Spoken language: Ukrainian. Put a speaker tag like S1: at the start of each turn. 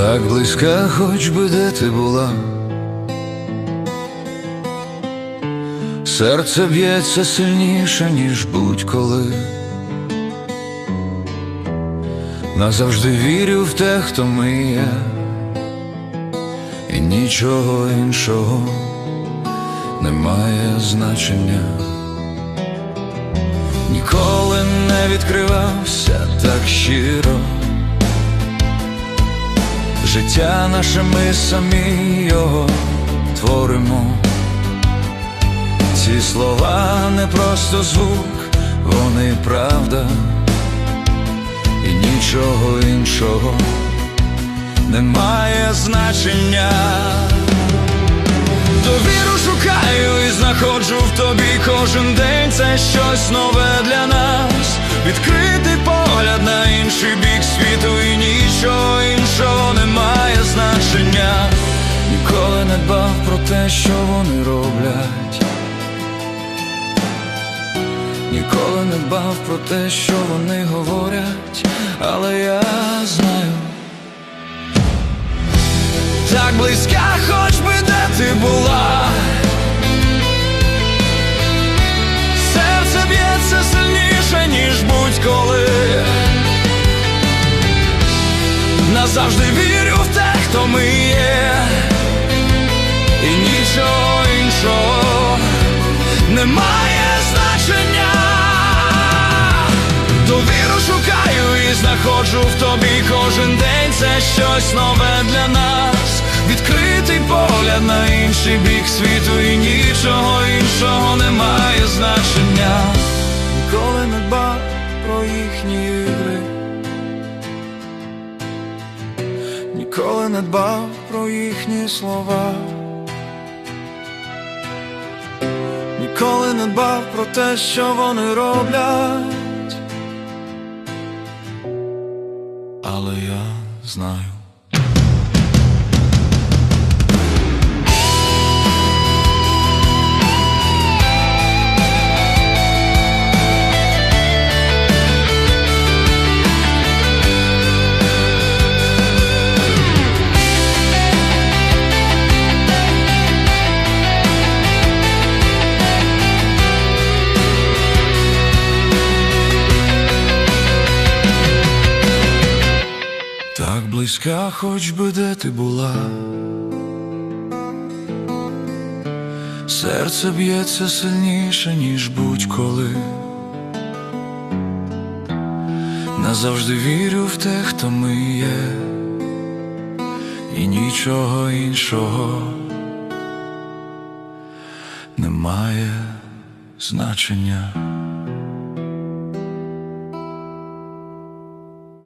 S1: Так близька, хоч би де ти була. Серце б'ється сильніше, ніж будь-коли. Назавжди вірю в те, хто ми є, і нічого іншого не має значення. Ніколи не відкривався так щиро. Життя наше ми самі його творимо. Ці слова не просто звук, вони правда, і нічого іншого не має значення. Довіру шукаю і знаходжу в тобі кожен день це щось нове для нас. Відкритий погляд на інший що вони роблять. Ніколи не дбав про те, що вони говорять, але я знаю. Так близька, хоч би де ти була. Серце б'ється сильніше, ніж будь-коли. Назавжди вірю в те, хто ми є, нічого іншого не має значення. Довіру шукаю і знаходжу в тобі кожен день це щось нове для нас. Відкритий погляд на інший бік світу і нічого іншого не має значення. Ніколи не дбав про їхні ігри. Ніколи не дбав про їхні слова. Ніколи не дбав про те, що вони роблять. Але я знаю. Близька, хоч би де ти була. Серце б'ється сильніше, ніж будь-коли. Назавжди вірю в те, хто ми є, і нічого іншого не має значення.